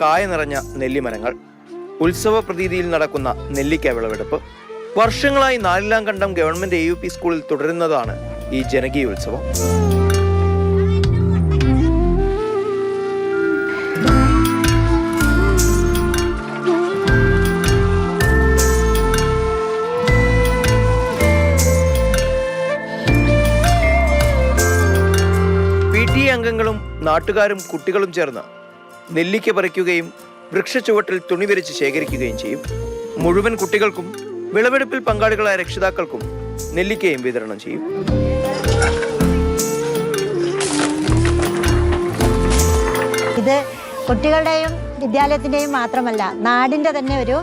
കായ നിറഞ്ഞ നെല്ലിമരങ്ങൾ ഉത്സവ പ്രതീതിയിൽ നടക്കുന്ന നെല്ലിക്ക വിളവെടുപ്പ് വർഷങ്ങളായി നാലിലാം കണ്ടം ഗവൺമെന്റ് എ യു പി സ്കൂളിൽ തുടരുന്നതാണ് ഈ ജനകീയ ഉത്സവം. പി ടി അംഗങ്ങളും നാട്ടുകാരും കുട്ടികളും ചേർന്ന് നെല്ലിക്ക പറിക്കുകയും വൃക്ഷച്ചുവട്ടിൽ തുണി വിരിച്ച് ശേഖരിക്കുകയും ചെയ്യും. മുഴുവൻ കുട്ടികൾക്കും വിളവെടുപ്പിൽ പങ്കാളികളായ രക്ഷിതാക്കൾക്കും നെല്ലിക്കയും വിതരണം ചെയ്യും. ഇത് കുട്ടികളുടെയും വിദ്യാലയത്തിന്റെയും മാത്രമല്ല നാടിന്റെ തന്നെ ഒരു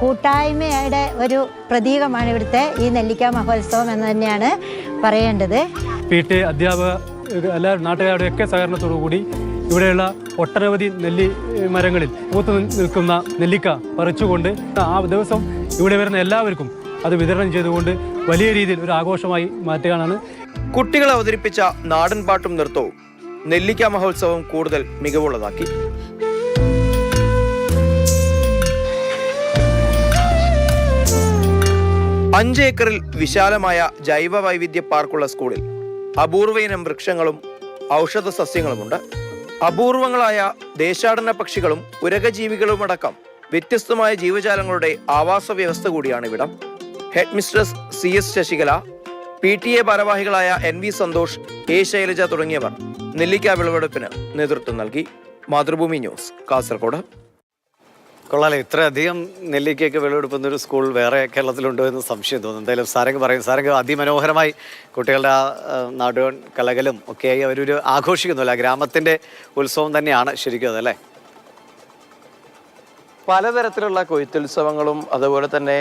കൂട്ടായ്മയുടെ ഒരു പ്രതീകമാണ് ഇവിടുത്തെ ഈ നെല്ലിക്ക മഹോത്സവം എന്ന് തന്നെയാണ് പറയേണ്ടത്. പി ടി അധ്യാപക എല്ലാ നാട്ടുകാരുടെയൊക്കെ സഹകരണത്തോടു കൂടി ഇവിടെയുള്ള ഒട്ടനവധി നെല്ലി മരങ്ങളിൽ പൂത്തു നിൽക്കുന്ന നെല്ലിക്ക പറിച്ചുകൊണ്ട് ആ ദിവസം ഇവിടെ വരുന്ന എല്ലാവർക്കും അത് വിതരണം ചെയ്തുകൊണ്ട് വലിയ രീതിയിൽ ഒരു ആഘോഷമായി മാറ്റുകയാണ്. കുട്ടികൾ അവതരിപ്പിച്ച നാടൻ പാട്ടും നൃത്തവും നെല്ലിക്ക മഹോത്സവം കൂടുതൽ മികവുള്ളതാക്കി. അഞ്ച് ഏക്കറിൽ വിശാലമായ ജൈവ വൈവിധ്യ പാർക്കുള്ള സ്കൂളിൽ അപൂർവയിനം വൃക്ഷങ്ങളും ഔഷധ സസ്യങ്ങളുമുണ്ട്. അപൂർവങ്ങളായ ദേശാടന പക്ഷികളും ഉരകജീവികളുമടക്കം വ്യത്യസ്തമായ ജീവജാലങ്ങളുടെ ആവാസ വ്യവസ്ഥ കൂടിയാണ് ഇവിടം headmistress C S Sasikala P T A ഭാരവാഹികളായ N V Santhosh A Shailaja തുടങ്ങിയവർ നെല്ലിക്ക വിളവെടുപ്പിന് നേതൃത്വം നൽകി. മാതൃഭൂമി ന്യൂസ് കാസർഗോഡ്. കൊള്ളാലേ ഇത്രയധികം നെല്ലിക്കയൊക്കെ വിളവെടുക്കുന്ന ഒരു സ്കൂൾ വേറെ കേരളത്തിലുണ്ടോ എന്ന് സംശയം തോന്നുന്നു. എന്തായാലും സാരംഗ് പറയും സാരംഗ് അതിമനോഹരമായി കുട്ടികളുടെ ആ നാടോൻ കലകലും ഒക്കെയായി അവരൊരു ആഘോഷിക്കുന്നുല്ല ഗ്രാമത്തിന്റെ ഉത്സവം തന്നെയാണ് ശരിക്കും അതല്ലേ? പലതരത്തിലുള്ള കൊയ്ത്തുത്സവങ്ങളും അതുപോലെ തന്നെ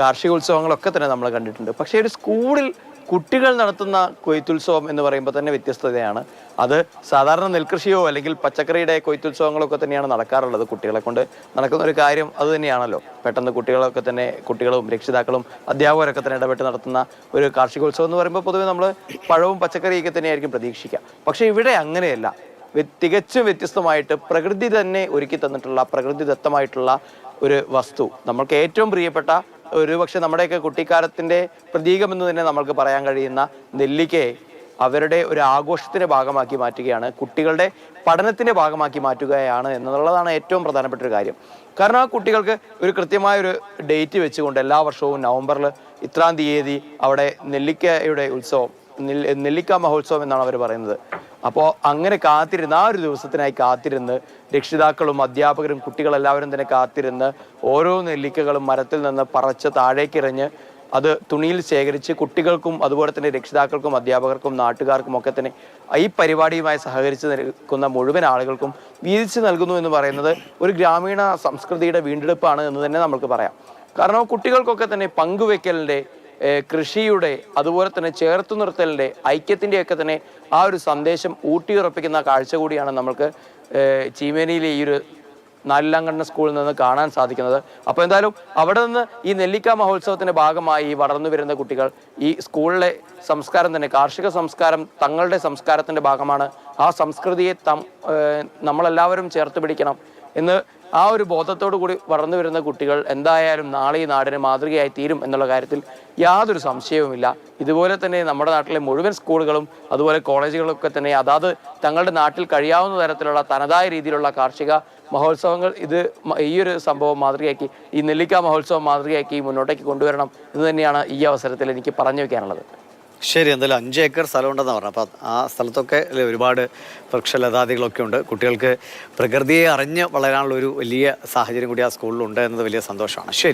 കാർഷികോത്സവങ്ങളൊക്കെ തന്നെ നമ്മൾ കണ്ടിട്ടുണ്ട്. പക്ഷേ ഒരു സ്കൂളിൽ കുട്ടികൾ നടത്തുന്ന കൊയ്ത്തുത്സവം എന്ന് പറയുമ്പോൾ തന്നെ വ്യത്യസ്തതയാണ്. അത് സാധാരണ നെൽകൃഷിയോ അല്ലെങ്കിൽ പച്ചക്കറിയുടെ കൊയ്ത്തുത്സവങ്ങളൊക്കെ തന്നെയാണ് നടക്കാറുള്ളത് കുട്ടികളെ കൊണ്ട്. നടക്കുന്ന ഒരു കാര്യം അത് തന്നെയാണല്ലോ. പെട്ടെന്ന് കുട്ടികളൊക്കെ തന്നെ കുട്ടികളും രക്ഷിതാക്കളും അധ്യാപകരൊക്കെ തന്നെ ഇടപെട്ട് നടത്തുന്ന ഒരു കാർഷികോത്സവം എന്ന് പറയുമ്പോൾ പൊതുവെ നമ്മൾ പഴവും പച്ചക്കറിയൊക്കെ തന്നെയായിരിക്കും പ്രതീക്ഷിക്കുക പക്ഷേ ഇവിടെ അങ്ങനെയല്ല. തികച്ചും വ്യത്യസ്തമായിട്ട് പ്രകൃതി തന്നെ ഒരുക്കി തന്നിട്ടുള്ള പ്രകൃതിദത്തമായിട്ടുള്ള ഒരു വസ്തു. നമ്മൾക്ക് ഏറ്റവും പ്രിയപ്പെട്ട ഒരു പക്ഷെ നമ്മുടെയൊക്കെ കുട്ടിക്കാലത്തിന്റെ പ്രതീകമെന്ന് തന്നെ നമ്മൾക്ക് പറയാൻ കഴിയുന്ന നെല്ലിക്കയെ അവരുടെ ഒരു ആഘോഷത്തിന്റെ ഭാഗമാക്കി മാറ്റുകയാണ് കുട്ടികളുടെ പഠനത്തിന്റെ ഭാഗമാക്കി മാറ്റുകയാണ് എന്നുള്ളതാണ് ഏറ്റവും പ്രധാനപ്പെട്ട ഒരു കാര്യം. കാരണം ആ കുട്ടികൾക്ക് ഒരു കൃത്യമായ ഒരു ഡേറ്റ് വെച്ചുകൊണ്ട് എല്ലാ വർഷവും നവംബറിൽ ഇത്രാം തീയതി അവിടെ നെല്ലിക്കയുടെ ഉത്സവം നെല്ലിക്ക മഹോത്സവം എന്നാണ് അവർ പറയുന്നത്. അപ്പോൾ അങ്ങനെ കാത്തിരുന്ന് ആ ഒരു ദിവസത്തിനായി കാത്തിരുന്ന് രക്ഷിതാക്കളും അധ്യാപകരും കുട്ടികളെല്ലാവരും തന്നെ കാത്തിരുന്ന് ഓരോ നെല്ലിക്കകളും മരത്തിൽ നിന്ന് പറച്ച് താഴേക്കിറഞ്ഞ് അത് തുണിയിൽ ശേഖരിച്ച് കുട്ടികൾക്കും അതുപോലെ തന്നെ രക്ഷിതാക്കൾക്കും അധ്യാപകർക്കും നാട്ടുകാർക്കും ഒക്കെ തന്നെ ഈ പരിപാടിയുമായി സഹകരിച്ച് നിൽക്കുന്ന മുഴുവൻ ആളുകൾക്കും വീതിച്ച് നൽകുന്നു എന്ന് പറയുന്നത് ഒരു ഗ്രാമീണ സംസ്കൃതിയുടെ വീണ്ടെടുപ്പാണ് എന്ന് തന്നെ നമുക്ക് പറയാം. കാരണം കുട്ടികൾക്കൊക്കെ തന്നെ പങ്കുവെക്കലിന്റെ കൃഷിയുടെ അതുപോലെ തന്നെ ചേർത്തു നിർത്തലിന്റെ ഐക്യത്തിന്റെയൊക്കെ തന്നെ ആ ഒരു സന്ദേശം ഊട്ടിയുറപ്പിക്കുന്ന കാഴ്ച കൂടിയാണ് നമ്മൾക്ക് ചീമേനിയിലെ ഈ ഒരു നാലിലാങ്കണ്ണ സ്കൂളിൽ നിന്ന് കാണാൻ സാധിക്കുന്നത്. അപ്പോൾ എന്തായാലും അവിടെ നിന്ന് ഈ നെല്ലിക്ക മഹോത്സവത്തിന്റെ ഭാഗമായി വളർന്നു വരുന്ന കുട്ടികൾ ഈ സ്കൂളിലെ സംസ്കാരം തന്നെ കാർഷിക സംസ്കാരം തങ്ങളുടെ സംസ്കാരത്തിന്റെ ഭാഗമാണ്. ആ സംസ്കൃതിയെ തം നമ്മളെല്ലാവരും ചേർത്ത് പിടിക്കണം. എന്ന് ആ ഒരു ബോധത്തോടു കൂടി വളർന്നു വരുന്ന കുട്ടികൾ എന്തായാലും നാളെ ഈ നാടിന് മാതൃകയായി തീരും എന്നുള്ള കാര്യത്തിൽ യാതൊരു സംശയവുമില്ല. ഇതുപോലെ തന്നെ നമ്മുടെ നാട്ടിലെ മുഴുവൻ സ്കൂളുകളും അതുപോലെ കോളേജുകളൊക്കെ തന്നെ അതാത് തങ്ങളുടെ നാട്ടിൽ കഴിയാവുന്ന തരത്തിലുള്ള തനതായ രീതിയിലുള്ള കാർഷിക മഹോത്സവങ്ങൾ ഇത് ഈ ഒരു സംഭവം മാതൃകയാക്കി ഈ നെല്ലിക്ക മഹോത്സവം മാതൃകയാക്കി മുന്നോട്ടേക്ക് കൊണ്ടുവരണം എന്ന് തന്നെയാണ് ഈ അവസരത്തിൽ എനിക്ക് പറഞ്ഞു വെക്കാനുള്ളത്. ശരി എന്തായാലും അഞ്ച് ഏക്കർ സ്ഥലം ഉണ്ടെന്ന് പറഞ്ഞു അപ്പോൾ ആ സ്ഥലത്തൊക്കെ ഒരുപാട് വൃക്ഷലതാദികളൊക്കെ ഉണ്ട്. കുട്ടികൾക്ക് പ്രകൃതിയെ അറിഞ്ഞ് വളരാനുള്ള ഒരു വലിയ സാഹചര്യം കൂടി ആ സ്കൂളിലുണ്ട് എന്നത് വലിയ സന്തോഷമാണ്. ശരി.